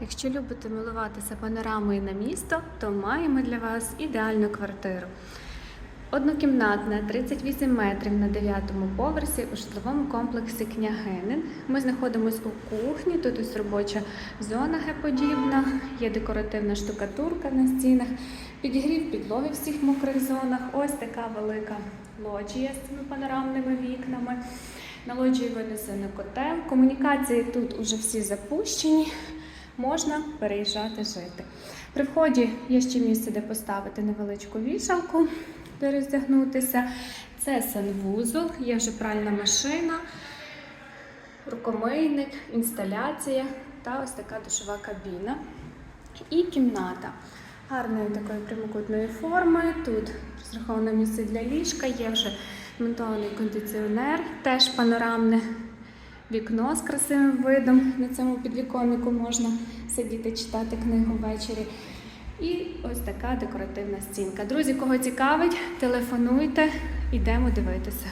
Якщо любите милуватися панорамою на місто, то маємо для вас ідеальну квартиру. Однокімнатна, 38 метрів на 9 поверсі у житловому комплексі Княгинин. Ми знаходимося у кухні. Тут ось робоча зона геподібна, є декоративна штукатурка на стінах, підігрів підлоги в всіх мокрих зонах. Ось така велика лоджія з цими панорамними вікнами. На лоджії винесено котел. Комунікації тут уже всі запущені. Можна переїжджати жити. При вході є ще місце, де поставити невеличку вішалку, де роздягнутися. Це санвузол, є вже пральна машина, рукомийник, інсталяція та ось така душова кабіна. І кімната гарної такої прямокутної форми. Тут розраховане місце для ліжка, є вже монтований кондиціонер, теж панорамне вікно з красивим видом. На цьому підвіконнику можна сидіти, читати книгу ввечері. І ось така декоративна стінка. Друзі, кого цікавить, телефонуйте, йдемо дивитися.